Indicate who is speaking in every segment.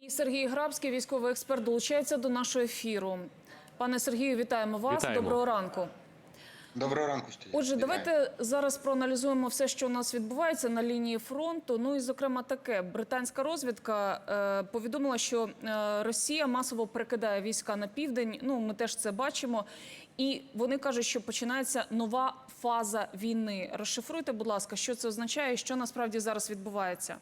Speaker 1: І Сергій Грабський, військовий експерт, долучається до нашого ефіру. Пане Сергію, вітаємо вас.
Speaker 2: Вітаємо.
Speaker 1: Доброго ранку.
Speaker 3: Доброго ранку, Стeve.
Speaker 1: Отже,
Speaker 3: Вітаю.
Speaker 1: давайте зараз проаналізуємо все, що у нас відбувається на лінії фронту. Ну і зокрема, таке британська розвідка е, повідомила, що е, Росія масово перекидає війська на південь. Ну ми теж це бачимо. І вони кажуть, що починається нова фаза війни. Розшифруйте, будь ласка, що це означає, і що насправді зараз відбувається.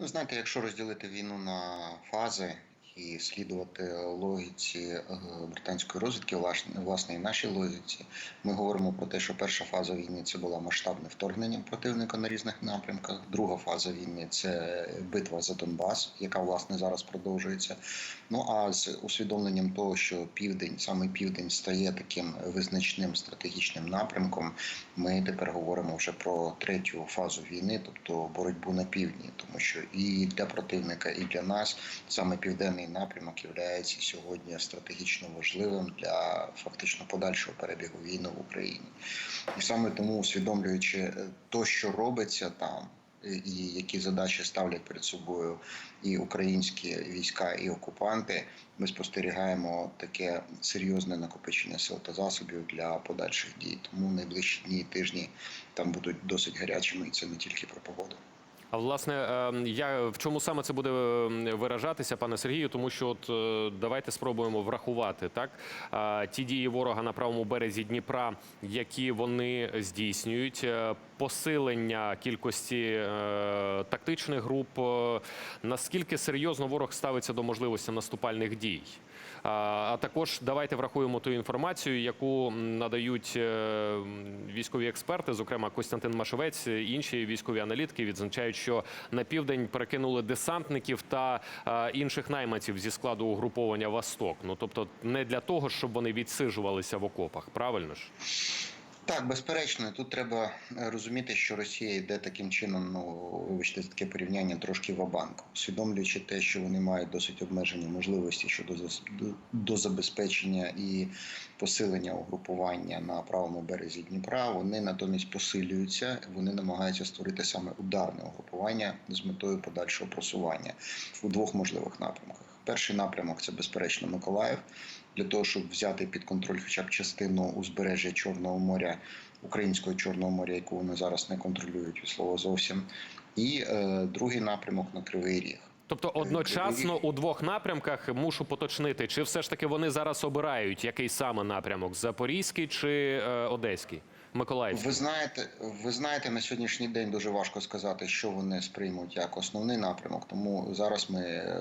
Speaker 3: Ну, знаєте, якщо розділити війну на фази і слідувати логіці е, британської розвідки, власне, власне і нашій логіці, ми говоримо про те, що перша фаза війни це була масштабне вторгнення противника на різних напрямках. Друга фаза війни це битва за Донбас, яка власне зараз продовжується. Ну а з усвідомленням того, що південь, саме південь, стає таким визначним стратегічним напрямком, ми тепер говоримо вже про третю фазу війни, тобто боротьбу на півдні, тому що і для противника, і для нас саме південний напрямок є сьогодні стратегічно важливим для фактично подальшого перебігу війни в Україні. І саме тому, усвідомлюючи е, то, що робиться там. І які задачі ставлять перед собою і українські війська, і окупанти, ми спостерігаємо таке серйозне накопичення сил та засобів для подальших дій. Тому найближчі дні і тижні там будуть досить гарячими, і це не тільки про погоду.
Speaker 2: А власне, е, я в чому саме це буде е, виражатися, пане Сергію? Тому що от е, давайте спробуємо врахувати так ті дії ворога на правому березі Дніпра, які вони здійснюють, посилення кількості е, тактичних груп. е, Наскільки серйозно ворог ставиться до можливості наступальних дій? А, також давайте врахуємо ту інформацію, яку надають е, військові експерти, зокрема Костянтин Машевець, і інші військові аналітики відзначають, що на південь перекинули десантників та інших найманців зі складу угруповання Восток. Ну тобто не для того, щоб вони відсиджувалися в окопах, правильно ж?
Speaker 3: Так, безперечно, тут треба е, розуміти, що Росія йде таким чином, ну вибачте, таке порівняння трошки в банку, усвідомлюючи те, що вони мають досить обмежені можливості щодо до забезпечення і посилення угрупування на правому березі Дніпра. Вони натомість посилюються, вони намагаються створити саме ударне угрупування з метою подальшого просування у двох можливих напрямках. Перший напрямок це безперечно Миколаїв для того, щоб взяти під контроль хоча б частину узбережжя Чорного моря, українського Чорного моря, яку вони зараз не контролюють від слова зовсім. І е, другий напрямок на Кривий Ріг.
Speaker 2: Тобто одночасно у двох напрямках мушу поточнити, чи все ж таки вони зараз обирають який саме напрямок запорізький чи е, одеський, Миколаївський?
Speaker 3: Ви знаєте, ви знаєте, на сьогоднішній день дуже важко сказати, що вони сприймуть як основний напрямок. Тому зараз ми е,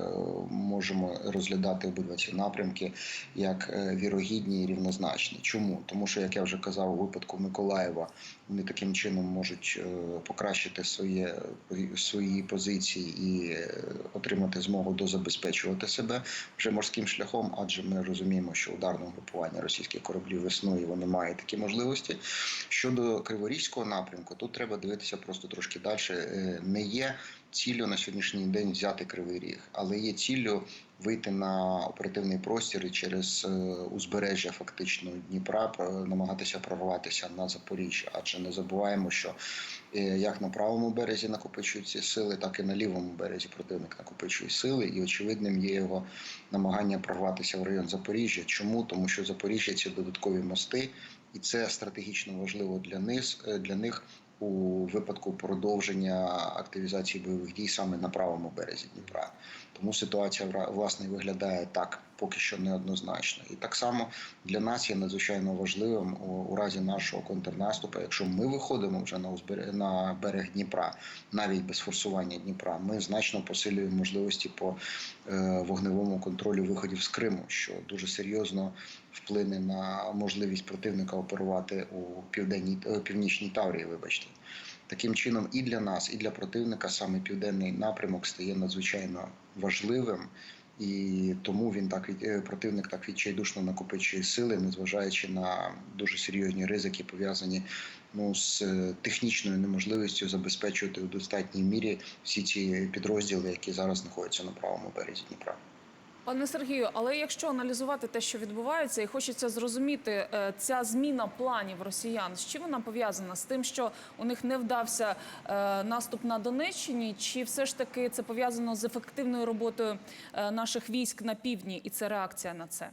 Speaker 3: можемо розглядати обидва ці напрямки як е, вірогідні і рівнозначні. Чому? Тому що, як я вже казав, у випадку Миколаєва вони таким чином можуть е, покращити своє свої позиції і е, отримати змогу дозабезпечувати себе вже морським шляхом, адже ми розуміємо, що ударне групування російських кораблів існує, вони мають такі можливості. Щодо Криворізького напрямку, тут треба дивитися просто трошки далі. Е, Не є ціллю на сьогоднішній день взяти Кривий Ріг, але є ціллю вийти на оперативний простір і через е, узбережжя фактично Дніпра намагатися прорватися на Запоріжжя. Адже не забуваємо, що е, як на правому березі накопичуються сили, так і на лівому березі противник накопичує сили, і очевидним є його намагання прорватися в район Запоріжжя. Чому? Тому що Запоріжжя це додаткові мости, і це стратегічно важливо для них для них у випадку продовження активізації бойових дій саме на правому березі Дніпра. Тому ситуація власне виглядає так, поки що неоднозначно. І так само для нас є надзвичайно важливим у, разі нашого контрнаступу, якщо ми виходимо вже на на берег Дніпра, навіть без форсування Дніпра, ми значно посилюємо можливості по е, вогневому контролю виходів з Криму, що дуже серйозно вплине на можливість противника оперувати у південній е, північній Таврії. Вибачте. Таким чином, і для нас, і для противника саме південний напрямок стає надзвичайно важливим, і тому він так е, противник так відчайдушно накопичує сили, незважаючи на дуже серйозні ризики, пов'язані ну з е, технічною неможливістю забезпечувати у достатній мірі всі ці підрозділи, які зараз знаходяться на правому березі Дніпра.
Speaker 1: Пане Сергію, але якщо аналізувати те, що відбувається, і хочеться зрозуміти е, ця зміна планів росіян, з чим вона пов'язана? З тим, що у них не вдався е, наступ на Донеччині, чи все ж таки це пов'язано з ефективною роботою е, наших військ на півдні, і це реакція на це?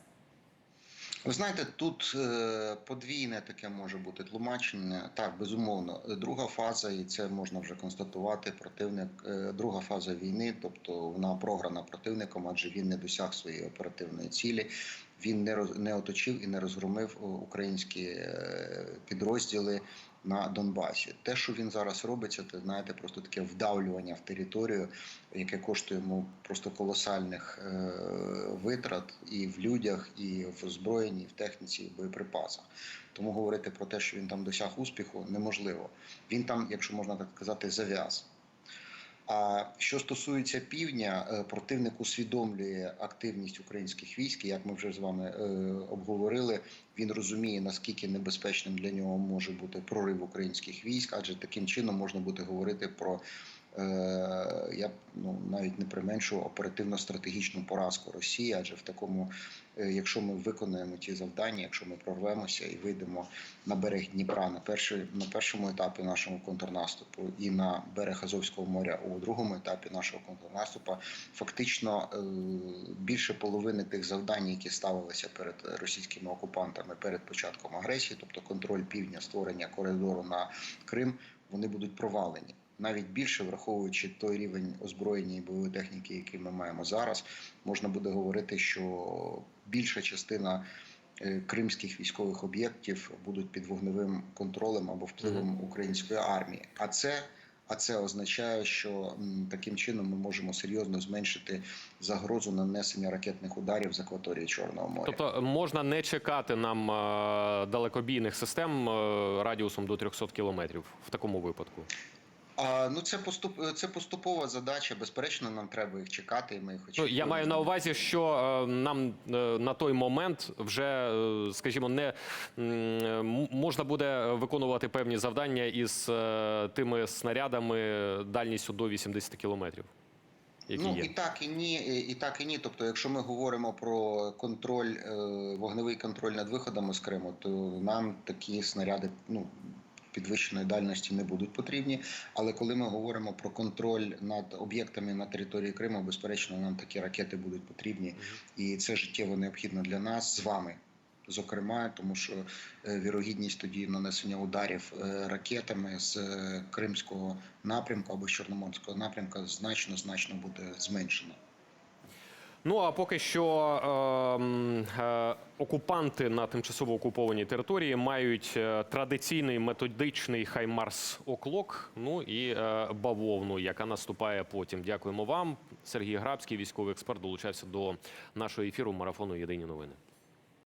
Speaker 3: Ви знаєте, тут е, подвійне таке може бути тлумачення. Так, безумовно. Друга фаза, і це можна вже констатувати. Противник, е, друга фаза війни, тобто вона програна противником, адже він не досяг своєї оперативної цілі. Він не роз, не оточив і не розгромив українські е, підрозділи на Донбасі. Те, що він зараз робиться, це знаєте, просто таке вдавлювання в територію, яке коштує йому просто колосальних е, витрат і в людях, і в озброєнні, і в техніці, і в боєприпасах. Тому говорити про те, що він там досяг успіху, неможливо. Він там, якщо можна так сказати, зав'яз. А що стосується півдня, е, противник усвідомлює активність українських військ. Як ми вже з вами е, обговорили, він розуміє наскільки небезпечним для нього може бути прорив українських військ, адже таким чином можна буде говорити про я б, ну навіть не применшу оперативно-стратегічну поразку Росії, адже в такому, е, якщо ми виконуємо ті завдання, якщо ми прорвемося і вийдемо на берег Дніпра на перший, на першому етапі нашого контрнаступу і на берег Азовського моря у другому етапі нашого контрнаступу, фактично е, більше половини тих завдань, які ставилися перед російськими окупантами перед початком агресії, тобто контроль півдня, створення коридору на Крим, вони будуть провалені. Навіть більше враховуючи той рівень озброєння і бойової техніки, який ми маємо зараз, можна буде говорити, що більша частина е, кримських військових об'єктів будуть під вогневим контролем або впливом української армії. А це а це означає, що таким чином ми можемо серйозно зменшити загрозу нанесення ракетних ударів з акваторії Чорного моря.
Speaker 2: Тобто можна не чекати нам е, далекобійних систем е, радіусом до 300 кілометрів в такому випадку.
Speaker 3: А, ну це поступ це поступова задача. Безперечно, нам треба їх чекати. і Ми їх
Speaker 2: Ну, я маю на увазі, що е, нам е, на той момент вже, е, скажімо, не можна буде виконувати певні завдання із тими снарядами дальністю до 80 кілометрів. Які
Speaker 3: ну
Speaker 2: є.
Speaker 3: і так, і ні, і так, і ні. Тобто, якщо ми говоримо про контроль, вогневий контроль над виходами з Криму, то нам такі снаряди ну, підвищеної дальності не будуть потрібні. Але коли ми говоримо про контроль над об'єктами на території Криму, безперечно, нам такі ракети будуть потрібні, і це життєво необхідно для нас з вами. Зокрема, тому що е, вірогідність тоді нанесення ударів е, ракетами з е, кримського напрямку або з чорноморського напрямку значно значно буде зменшена.
Speaker 2: Ну а поки що е, е, окупанти на тимчасово окупованій території мають е, традиційний методичний хаймарс оклок. Ну і е, бавовну, яка наступає потім. Дякуємо вам. Сергій Грабський, військовий експерт, долучався до нашого ефіру марафону Єдині новини.